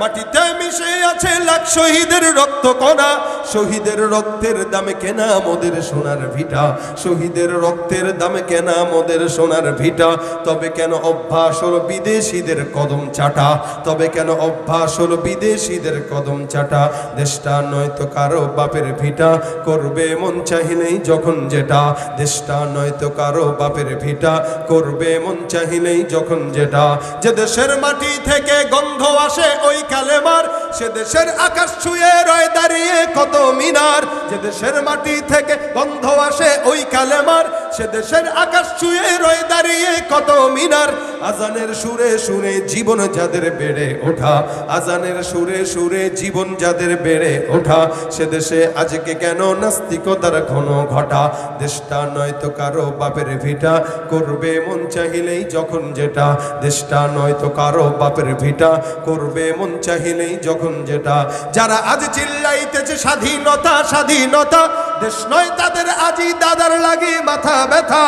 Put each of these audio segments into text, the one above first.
মাটিতে মিশে আছে লাখ শহীদের রক্ত কণা। শহীদের রক্তের দামে কেনা মোদের সোনার ভিটা। শহীদের রক্তের দামে কেনা মোদের সোনার ভিটা। তবে কেন অভ্যাস হলো বিদেশিদের কদম চাটা? তবে কেন অভ্যাস হলো বিদেশিদের কদম চাটা? দেশটা নয়তো কারও বাপের ভিটা। করবে মন চাহিলেই যখন যেটা। দেশটা নয়তো কারও বাপের ভিটা। করবে মন চাহিলেই যখন যেটা। যে দেশের মাটি থেকে গন্ধ আসে, ওই কালেমার, সে দেশের আকাশ ছুঁয়ে রয় দাঁড়িয়ে কত মিনার, যে দেশের মাটি থেকে গন্ধ আসে ওই কালেমার। সে দেশের আকাশ ছুঁয়ে রয়ে দাঁড়িয়ে কত মিনার। আজানের সুরে সুরে জীবন যাদের বেড়ে ওঠা, আজানের সুরে সুরে জীবন যাদের বেড়ে ওঠা, সে দেশে আজকে কেন নাস্তিকতার ঘন ঘটা? দেশটা নয়তো কারও বাপের ভিটা, করবে মন চাহিলেই যখন যেটা। দেশটা নয়তো কারও বাপের ভিটা, করবে মন চাহিলেই যখন যেটা। যারা আজ চিল্লাইতেছে স্বাধীনতা স্বাধীনতা, দেশ নয় তাদের আজই দাদার লাগে মাথা। ব্যথা।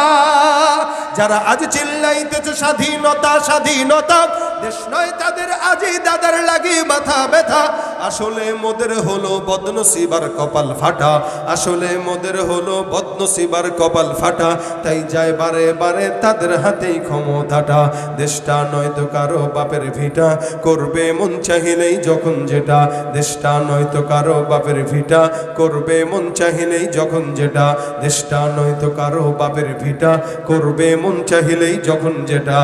যারা আজ চিল্লাইতেছে স্বাধীনতা স্বাধীনতা দেশ নয় তাদের আজই দাদার লাগি মাথা ব্যথা। আসলে মোদের হলো বদনসিবার কপাল ফাটা। আসলে মোদের হলো বদনসিবার কপাল ফাটা। তাই যায় বারে বারে তাদের হাতেই ক্ষমতাটা। দেশটা নয়তো কারও বাপের ভিটা। করবে মন চাহিলেই যখন যেটা। দেশটা নয়তো কারও বাপের ভিটা। করবে মন চাহিলেই যখন যেটা। দেশটা নয়তো কারও বাপের ভিটা। করবে মন চাহিলেই যখন যেটা।